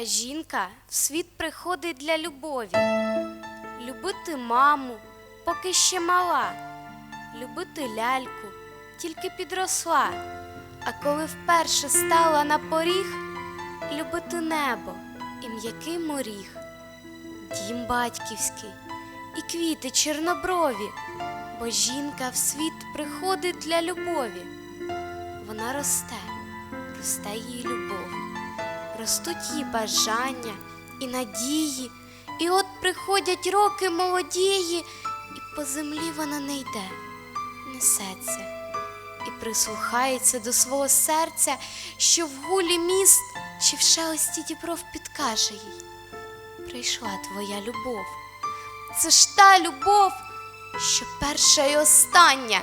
А жінка в світ приходить для любові. Любити маму, поки ще мала, любити ляльку, тільки підросла. А коли вперше стала на поріг, любити небо і м'який моріг, дім батьківський і квіти чорноброві, бо жінка в світ приходить для любові. Вона росте, росте її любов, ростуть її бажання і надії, і от приходять роки молодії, і по землі вона не йде, несеться і прислухається до свого серця, що в гулі міст чи в шелесті дібров підкаже їй. Прийшла твоя любов. Це ж та любов, що перша і остання,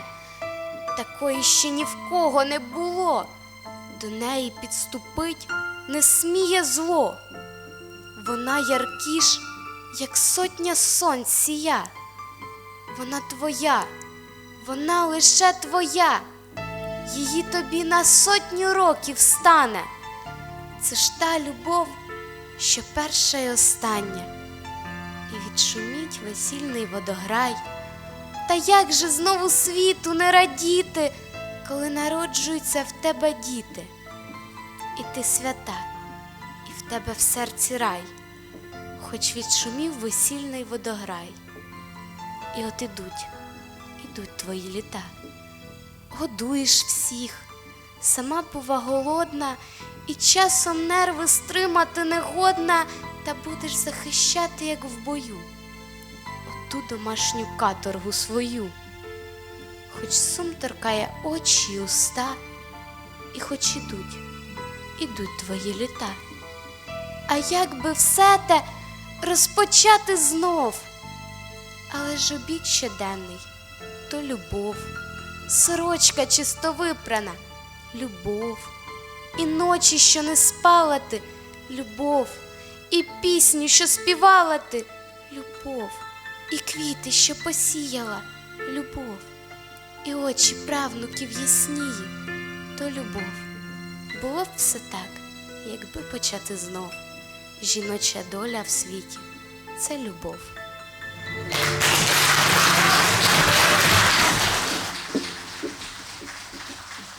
такої ще ні в кого не було. До неї підступить не сміє зло. Вона яркіш, як сотня сонць сія. Вона твоя, вона лише твоя, її тобі на сотню років стане. Це ж та любов, що перша і остання, і відшуміть весільний водограй. Та як же знову світу не радіти, коли народжуються в тебе діти, і ти свята, і в тебе в серці рай, хоч відшумів весільний водограй. І от ідуть, ідуть твої літа, годуєш всіх, сама бува голодна, і часом нерви стримати негодна, та будеш захищати, як в бою, оту домашню каторгу свою, хоч сум торкає очі й уста, і хоч ідуть, ідуть твої літа. А як би все те розпочати знов? Але ж обід щоденний то любов, сорочка чисто випрана, любов, і ночі, що не спала ти, любов, і пісню, що співала ти, любов, і квіти, що посіяла, любов, і очі правнуків яснії, то любов. Було б все так, якби почати знов. Жіноча доля в світі це любов.